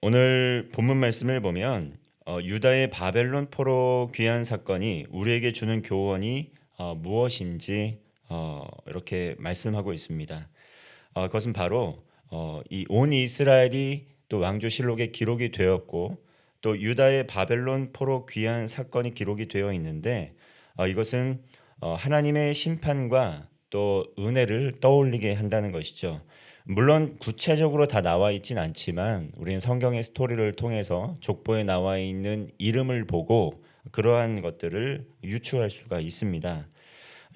오늘 본문 말씀을 보면 어, 유다의 바벨론 포로 귀환 사건이 우리에게 주는 교훈이 어, 무엇인지 어, 이렇게 말씀하고 있습니다. 어, 그것은 바로 어, 이온 이스라엘이 또 왕조실록에 기록이 되었고 또 유다의 바벨론 포로 귀환 사건이 기록이 되어 있는데 어, 이것은 어, 하나님의 심판과 또 은혜를 떠올리게 한다는 것이죠. 물론 구체적으로 다 나와 있진 않지만 우리는 성경의 스토리를 통해서 족보에 나와 있는 이름을 보고 그러한 것들을 유추할 수가 있습니다.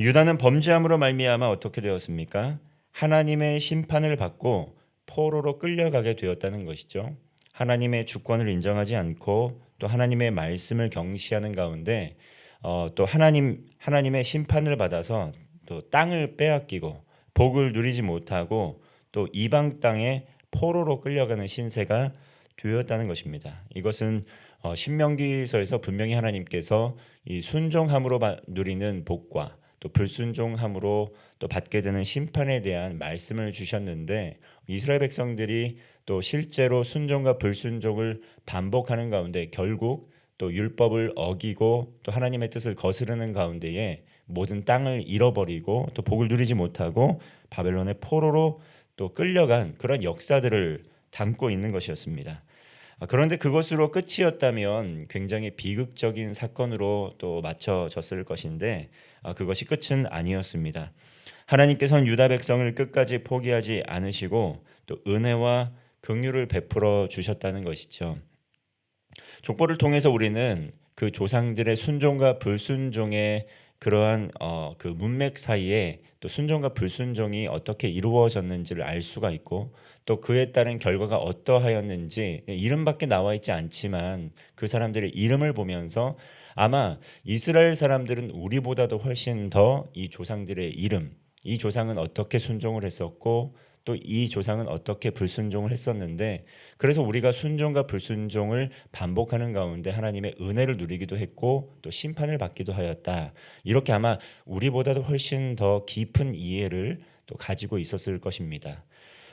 유다는 범죄함으로 말미암아 어떻게 되었습니까? 하나님의 심판을 받고 포로로 끌려가게 되었다는 것이죠. 하나님의 주권을 인정하지 않고 또 하나님의 말씀을 경시하는 가운데 어, 또 하나님 하나님의 심판을 받아서 또 땅을 빼앗기고 복을 누리지 못하고 또 이방 땅에 포로로 끌려가는 신세가 되었다는 것입니다. 이것은 어, 신명기서에서 분명히 하나님께서 이 순종함으로 바- 누리는 복과 또 불순종함으로 또 받게 되는 심판에 대한 말씀을 주셨는데 이스라엘 백성들이 또 실제로 순종과 불순종을 반복하는 가운데 결국 또 율법을 어기고 또 하나님의 뜻을 거스르는 가운데에 모든 땅을 잃어버리고 또 복을 누리지 못하고 바벨론의 포로로 또 끌려간 그런 역사들을 담고 있는 것이었습니다. 아, 그런데 그것으로 끝이었다면 굉장히 비극적인 사건으로 또 맞춰졌을 것인데 아, 그것이 끝은 아니었습니다. 하나님께서는 유다 백성을 끝까지 포기하지 않으시고 또 은혜와 긍휼을 베풀어 주셨다는 것이죠. 족보를 통해서 우리는 그 조상들의 순종과 불순종의 그러한 어, 그 문맥 사이에 또 순종과 불순종이 어떻게 이루어졌는지를 알 수가 있고 또 그에 따른 결과가 어떠하였는지 이름밖에 나와 있지 않지만 그 사람들의 이름을 보면서 아마 이스라엘 사람들은 우리보다도 훨씬 더 이 조상들의 이름, 이 조상은 어떻게 순종을 했었고 또 이 조상은 어떻게 불순종을 했었는데 그래서 우리가 순종과 불순종을 반복하는 가운데 하나님의 은혜를 누리기도 했고 또 심판을 받기도 하였다. 이렇게 아마 우리보다도 훨씬 더 깊은 이해를 또 가지고 있었을 것입니다.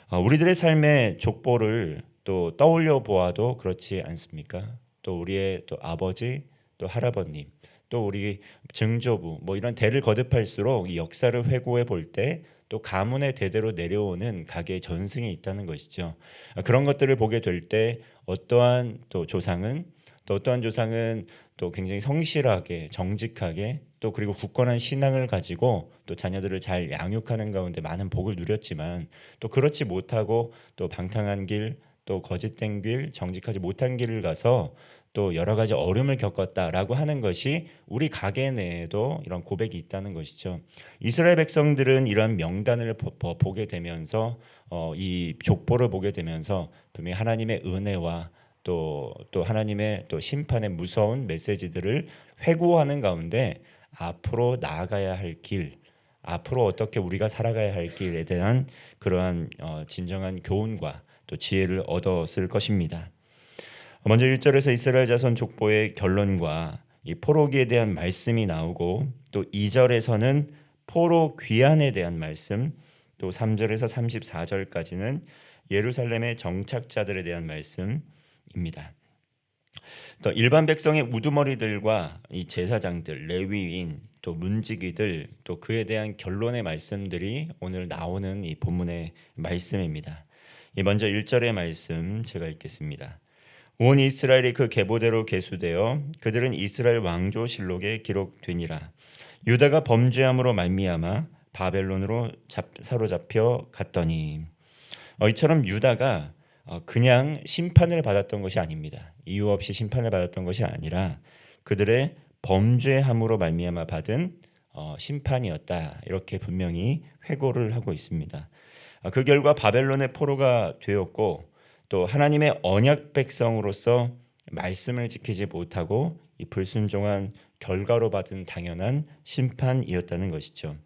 어, 우리들의 삶의 족보를 또 떠올려 보아도 그렇지 않습니까? 또 우리의 또 아버지, 또 할아버님, 또 우리 증조부 뭐 이런 대를 거듭할수록 이 역사를 회고해 볼 때 또 가문의 대대로 내려오는 가게의 전승이 있다는 것이죠. 아, 그런 것들을 보게 될 때 어떠한 또 조상은 또 어떠한 조상은 또 굉장히 성실하게 정직하게 또 그리고 굳건한 신앙을 가지고 또 자녀들을 잘 양육하는 가운데 많은 복을 누렸지만 또 그렇지 못하고 또 방탕한 길, 또 거짓된 길, 정직하지 못한 길을 가서 또 여러 가지 어려움을 겪었다라고 하는 것이 우리 가게 내에도 이런 고백이 있다는 것이죠. 이스라엘 백성들은 이러한 명단을 보, 보- 보게 되면서 어, 이 족보를 보게 되면서 분명히 하나님의 은혜와 또, 또 하나님의 또 심판의 무서운 메시지들을 회고하는 가운데 앞으로 나아가야 할 길, 앞으로 어떻게 우리가 살아가야 할 길에 대한 그러한 어, 진정한 교훈과 또 지혜를 얻었을 것입니다. 먼저 1절에서 이스라엘 자손 족보의 결론과 이 포로기에 대한 말씀이 나오고 또 2절에서는 포로 귀환에 대한 말씀, 또 3절에서 34절까지는 예루살렘의 정착자들에 대한 말씀입니다. 또 일반 백성의 우두머리들과 이 제사장들, 레위인, 또 문지기들, 또 그에 대한 결론의 말씀들이 오늘 나오는 이 본문의 말씀입니다. 이 먼저 1절의 말씀 제가 읽겠습니다. 온 이스라엘이 그 계보대로 계수되어 그들은 이스라엘 왕조 실록에 기록되니라. 유다가 범죄함으로 말미암아 바벨론으로 잡, 사로잡혀 갔더니 어, 이처럼 유다가 어, 그냥 심판을 받았던 것이 아닙니다. 이유 없이 심판을 받았던 것이 아니라 그들의 범죄함으로 말미암아 받은 어, 심판이었다. 이렇게 분명히 회고를 하고 있습니다. 아, 그 결과 바벨론의 포로가 되었고 또 하나님의 언약 백성으로서 말씀을 지키지 못하고 이 불순종한 결과로 받은 당연한 심판이었다는 것이죠.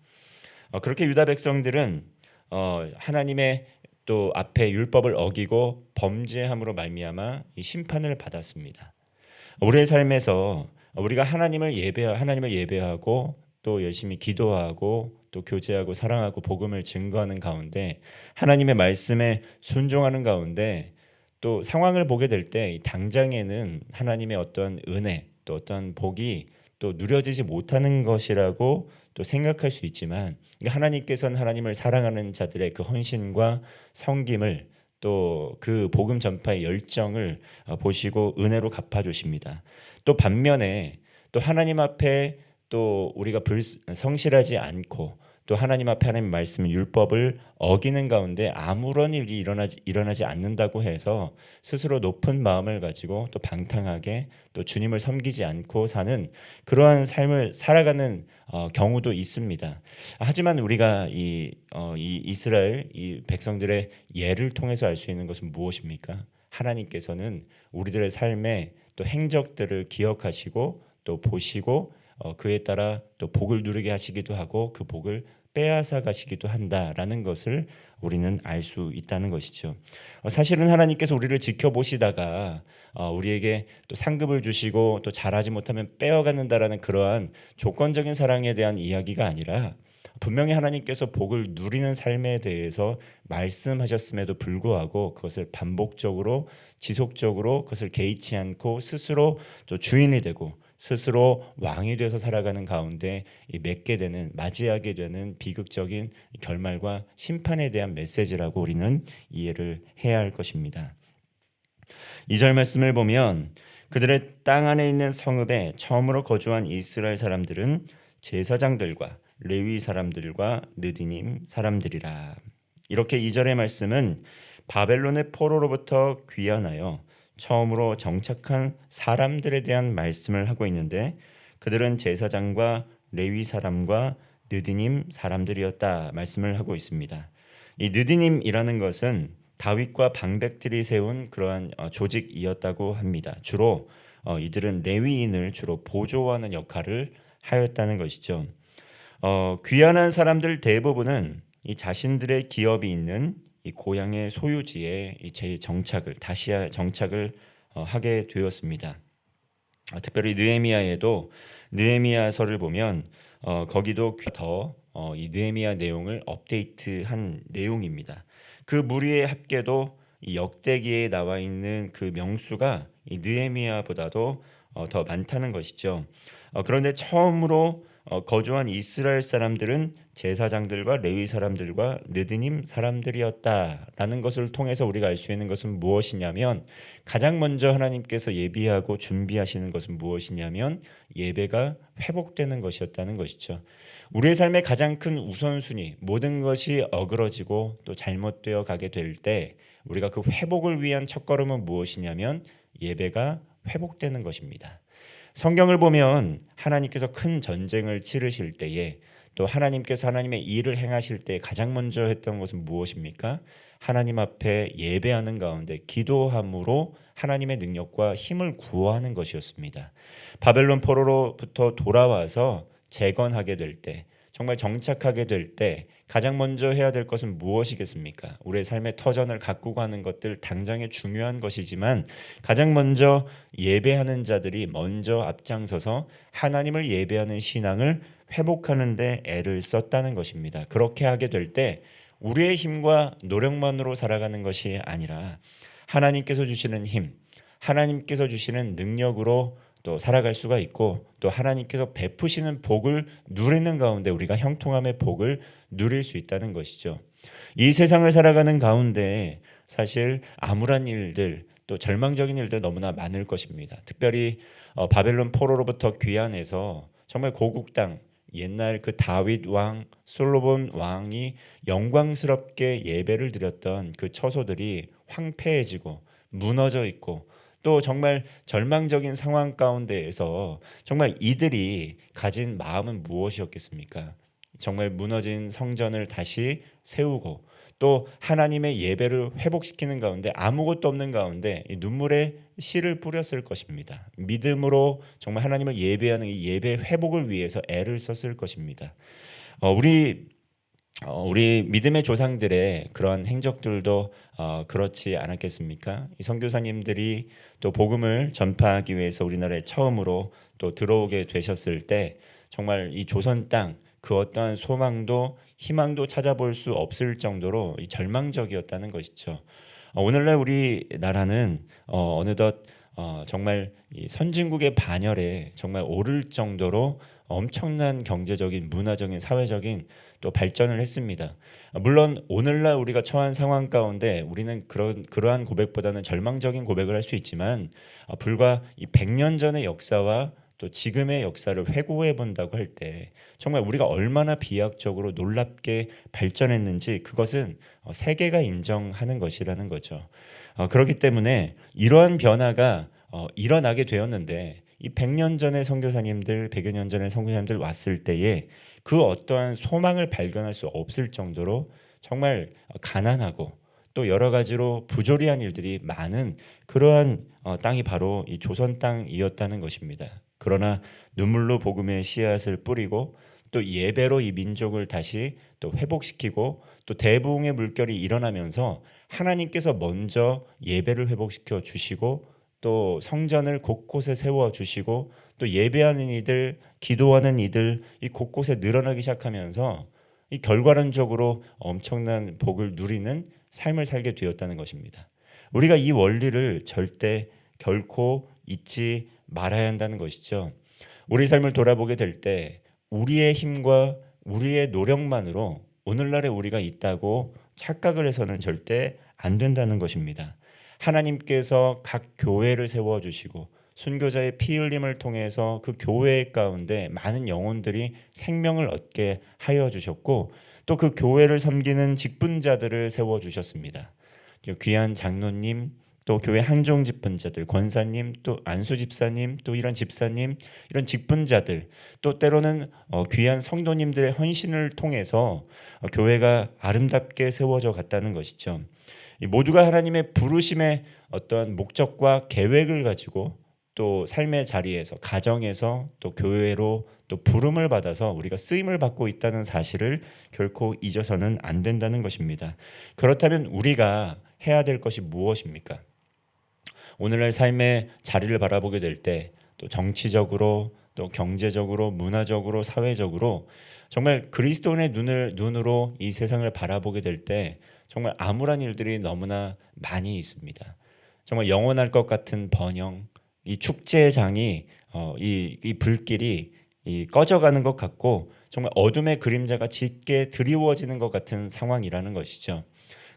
어, 그렇게 유다 백성들은 어, 하나님의 또 앞에 율법을 어기고 범죄함으로 말미암아 이 심판을 받았습니다. 우리의 삶에서 우리가 하나님을 예배 하나님을 예배하고 또 열심히 기도하고 또 교제하고 사랑하고 복음을 증거하는 가운데 하나님의 말씀에 순종하는 가운데 또 상황을 보게 될 때 당장에는 하나님의 어떤 은혜 또 어떤 복이 또 누려지지 못하는 것이라고 또 생각할 수 있지만 하나님께서는 하나님을 사랑하는 자들의 그 헌신과 성김을 또 그 복음 전파의 열정을 어, 보시고 은혜로 갚아 주십니다. 또 반면에 또 하나님 앞에 또 우리가 불, 성실하지 않고 또 하나님 앞에 하나님 말씀 율법을 어기는 가운데 아무런 일이 일어나지 일어나지 않는다고 해서 스스로 높은 마음을 가지고 또 방탕하게 또 주님을 섬기지 않고 사는 그러한 삶을 살아가는 어, 경우도 있습니다. 하지만 우리가 이, 어, 이 이스라엘 이 백성들의 예를 통해서 알 수 있는 것은 무엇입니까? 하나님께서는 우리들의 삶의 또 행적들을 기억하시고 또 보시고 어, 그에 따라 또 복을 누리게 하시기도 하고 그 복을 빼앗아 가시기도 한다라는 것을 우리는 알 수 있다는 것이죠. 어, 사실은 하나님께서 우리를 지켜보시다가 어, 우리에게 또 상급을 주시고 또 잘하지 못하면 빼어가는다라는 그러한 조건적인 사랑에 대한 이야기가 아니라 분명히 하나님께서 복을 누리는 삶에 대해서 말씀하셨음에도 불구하고 그것을 반복적으로 지속적으로 그것을 개의치 않고 스스로 또 주인이 되고 스스로 왕이 돼서 살아가는 가운데 맺게 되는 맞이하게 되는 비극적인 결말과 심판에 대한 메시지라고 우리는 이해를 해야 할 것입니다. 2절 말씀을 보면 그들의 땅 안에 있는 성읍에 처음으로 거주한 이스라엘 사람들은 제사장들과 레위 사람들과 느디님 사람들이라. 이렇게 2절의 말씀은 바벨론의 포로로부터 귀환하여 처음으로 정착한 사람들에 대한 말씀을 하고 있는데 그들은 제사장과 레위 사람과 느디님 사람들이었다 말씀을 하고 있습니다. 이 느디님이라는 것은 다윗과 방백들이 세운 그러한 어, 조직이었다고 합니다. 주로 어, 이들은 레위인을 주로 보조하는 역할을 하였다는 것이죠. 어, 귀환한 사람들 대부분은 이 자신들의 기업이 있는 이 고향의 소유지에 재 정착을 다시 정착을 어, 하게 되었습니다. 어, 특별히 느헤미야에도 느헤미야서를 보면 어, 거기도 더이 어, 느헤미야 내용을 업데이트한 내용입니다. 그 무리의 합계도 이 역대기에 나와 있는 그 명수가 이 느헤미야보다도 어, 더 많다는 것이죠. 어, 그런데 처음으로 어, 거주한 이스라엘 사람들은 제사장들과 레위 사람들과 느드님 사람들이었다라는 것을 통해서 우리가 알 수 있는 것은 무엇이냐면 가장 먼저 하나님께서 예비하고 준비하시는 것은 무엇이냐면 예배가 회복되는 것이었다는 것이죠. 우리의 삶의 가장 큰 우선순위 모든 것이 어그러지고 또 잘못되어 가게 될 때 우리가 그 회복을 위한 첫걸음은 무엇이냐면 예배가 회복되는 것입니다. 성경을 보면 하나님께서 큰 전쟁을 치르실 때에 또 하나님께서 하나님의 일을 행하실 때 가장 먼저 했던 것은 무엇입니까? 하나님 앞에 예배하는 가운데 기도함으로 하나님의 능력과 힘을 구하는 것이었습니다. 바벨론 포로로부터 돌아와서 재건하게 될 때, 정말 정착하게 될 때 가장 먼저 해야 될 것은 무엇이겠습니까? 우리의 삶의 터전을 가꾸고 하는 것들 당장에 중요한 것이지만 가장 먼저 예배하는 자들이 먼저 앞장서서 하나님을 예배하는 신앙을 회복하는데 애를 썼다는 것입니다. 그렇게 하게 될 때 우리의 힘과 노력만으로 살아가는 것이 아니라 하나님께서 주시는 힘, 하나님께서 주시는 능력으로 또 살아갈 수가 있고 또 하나님께서 베푸시는 복을 누리는 가운데 우리가 형통함의 복을 누릴 수 있다는 것이죠. 이 세상을 살아가는 가운데 사실 암울한 일들 또 절망적인 일들 너무나 많을 것입니다. 특별히 어, 바벨론 포로로부터 귀환해서 정말 고국 땅 옛날 그 다윗 왕, 솔로몬 왕이 영광스럽게 예배를 드렸던 그 처소들이 황폐해지고 무너져 있고 또 정말 절망적인 상황 가운데에서 정말 이들이 가진 마음은 무엇이었겠습니까? 정말 무너진 성전을 다시 세우고 또 하나님의 예배를 회복시키는 가운데 아무것도 없는 가운데 눈물의 씨를 뿌렸을 것입니다. 믿음으로 정말 하나님을 예배하는 이 예배 회복을 위해서 애를 썼을 것입니다. 어, 우리 어, 우리 믿음의 조상들의 그런 행적들도 어, 그렇지 않았겠습니까? 이 선교사님들이 또 복음을 전파하기 위해서 우리나라에 처음으로 또 들어오게 되셨을 때 정말 이 조선 땅 그 어떠한 소망도 희망도 찾아볼 수 없을 정도로 절망적이었다는 것이죠. 어, 오늘날 우리 나라는 어, 어느덧 어, 정말 이 선진국의 반열에 정말 오를 정도로 엄청난 경제적인, 문화적인, 사회적인 또 발전을 했습니다. 어, 물론 오늘날 우리가 처한 상황 가운데 우리는 그런 그러한 고백보다는 절망적인 고백을 할 수 있지만 어, 불과 이 100년 전의 역사와 또 지금의 역사를 회고해 본다고 할 때 정말 우리가 얼마나 비약적으로 놀랍게 발전했는지 그것은 어, 세계가 인정하는 것이라는 거죠. 어, 그렇기 때문에 이러한 변화가 어, 일어나게 되었는데 이 100년 전의 선교사님들, 100여 년 전의 선교사님들 왔을 때에 그 어떠한 소망을 발견할 수 없을 정도로 정말 가난하고 또 여러 가지로 부조리한 일들이 많은 그러한 어, 땅이 바로 이 조선 땅이었다는 것입니다. 그러나 눈물로 복음의 씨앗을 뿌리고 또 예배로 이 민족을 다시 또 회복시키고 또 대부흥의 물결이 일어나면서 하나님께서 먼저 예배를 회복시켜 주시고 또 성전을 곳곳에 세워 주시고 또 예배하는 이들, 기도하는 이들 이 곳곳에 늘어나기 시작하면서 이 결과론적으로 엄청난 복을 누리는 삶을 살게 되었다는 것입니다. 우리가 이 원리를 절대 결코 잊지 말아야 한다는 것이죠. 우리 삶을 돌아보게 될 때 우리의 힘과 우리의 노력만으로 오늘날에 우리가 있다고 착각을 해서는 절대 안 된다는 것입니다. 하나님께서 각 교회를 세워 주시고 순교자의 피 흘림을 통해서 그 교회 가운데 많은 영혼들이 생명을 얻게 하여 주셨고 또 그 교회를 섬기는 직분자들을 세워 주셨습니다. 귀한 장로님, 또 교회 항종 집분자들, 권사님, 또 안수 집사님, 또 이런 집사님, 이런 직분자들, 또 때로는 어, 귀한 성도님들의 헌신을 통해서 어, 교회가 아름답게 세워져 갔다는 것이죠. 이 모두가 하나님의 부르심의 어떤 목적과 계획을 가지고 또 삶의 자리에서 가정에서 또 교회로 또 부름을 받아서 우리가 쓰임을 받고 있다는 사실을 결코 잊어서는 안 된다는 것입니다. 그렇다면 우리가 해야 될 것이 무엇입니까? 오늘날 삶의 자리를 바라보게 될 때 또 정치적으로 또 경제적으로 문화적으로 사회적으로 정말 그리스도인의 눈을 눈으로 이 세상을 바라보게 될 때 정말 암울한 일들이 너무나 많이 있습니다. 정말 영원할 것 같은 번영, 이 축제장이 어, 이, 이 불길이 이 꺼져가는 것 같고 정말 어둠의 그림자가 짙게 드리워지는 것 같은 상황이라는 것이죠.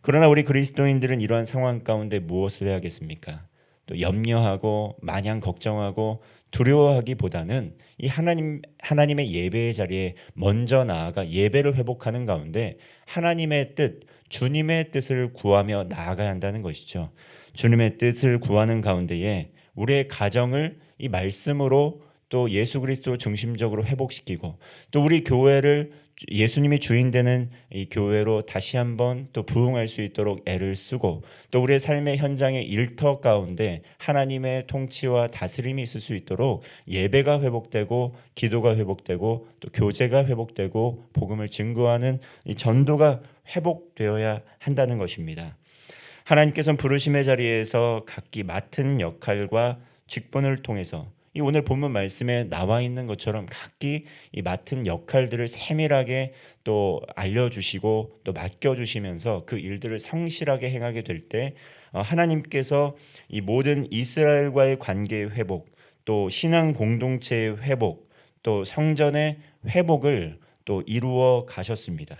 그러나 우리 그리스도인들은 이러한 상황 가운데 무엇을 해야겠습니까? 또 염려하고 마냥 걱정하고 두려워하기보다는 이 하나님 하나님의 예배의 자리에 먼저 나아가 예배를 회복하는 가운데 하나님의 뜻, 주님의 뜻을 구하며 나아가야 한다는 것이죠. 주님의 뜻을 구하는 가운데에 우리의 가정을 이 말씀으로 또 예수 그리스도 중심적으로 회복시키고 또 우리 교회를 예수님이 주인 되는 이 교회로 다시 한번 또 부흥할 수 있도록 애를 쓰고 또 우리의 삶의 현장의 일터 가운데 하나님의 통치와 다스림이 있을 수 있도록 예배가 회복되고 기도가 회복되고 또 교제가 회복되고 복음을 증거하는 이 전도가 회복되어야 한다는 것입니다. 하나님께서는 부르심의 자리에서 각기 맡은 역할과 직분을 통해서 이 오늘 본문 말씀에 나와 있는 것처럼 각기 이 맡은 역할들을 세밀하게 또 알려주시고 또 맡겨주시면서 그 일들을 성실하게 행하게 될때 어, 하나님께서 이 모든 이스라엘과의 관계의 회복 또 신앙 공동체의 회복 또 성전의 회복을 또 이루어 가셨습니다.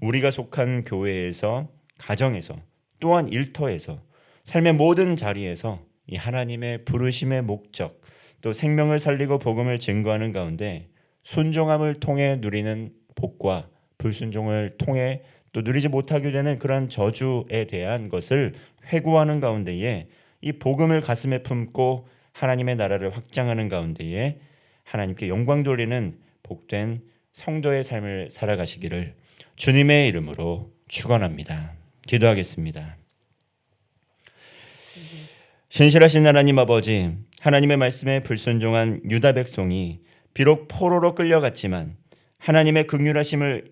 우리가 속한 교회에서 가정에서 또한 일터에서 삶의 모든 자리에서 이 하나님의 부르심의 목적 또 생명을 살리고 복음을 증거하는 가운데 순종함을 통해 누리는 복과 불순종을 통해 또 누리지 못하게 되는 그러한 저주에 대한 것을 회고하는 가운데에 이 복음을 가슴에 품고 하나님의 나라를 확장하는 가운데에 하나님께 영광 돌리는 복된 성도의 삶을 살아가시기를 주님의 이름으로 축원합니다. 기도하겠습니다. 신실하신 하나님 아버지, 하나님의 말씀에 불순종한 유다 백성이 비록 포로로 끌려갔지만 하나님의 극률하심을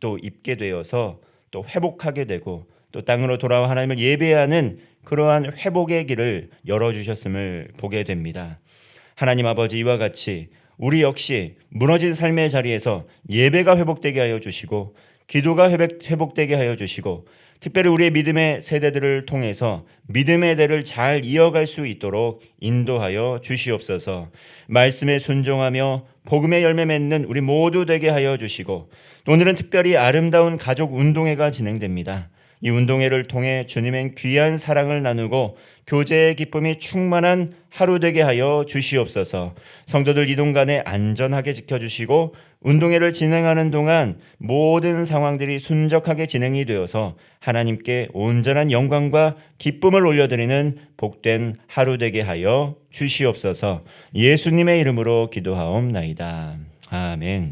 또 입게 되어서 또 회복하게 되고 또 땅으로 돌아와 하나님을 예배하는 그러한 회복의 길을 열어 주셨음을 보게 됩니다. 하나님 아버지 이와 같이 우리 역시 무너진 삶의 자리에서 예배가 회복되게 하여 주시고 기도가 회복되게 하여 주시고 특별히 우리의 믿음의 세대들을 통해서 믿음의 대를 잘 이어갈 수 있도록 인도하여 주시옵소서. 말씀에 순종하며 복음의 열매 맺는 우리 모두 되게 하여 주시고 오늘은 특별히 아름다운 가족 운동회가 진행됩니다. 이 운동회를 통해 주님의 귀한 사랑을 나누고 교제의 기쁨이 충만한 하루 되게 하여 주시옵소서. 성도들 이동 간에 안전하게 지켜주시고 운동회를 진행하는 동안 모든 상황들이 순적하게 진행이 되어서 하나님께 온전한 영광과 기쁨을 올려드리는 복된 하루 되게 하여 주시옵소서. 예수님의 이름으로 기도하옵나이다. 아멘.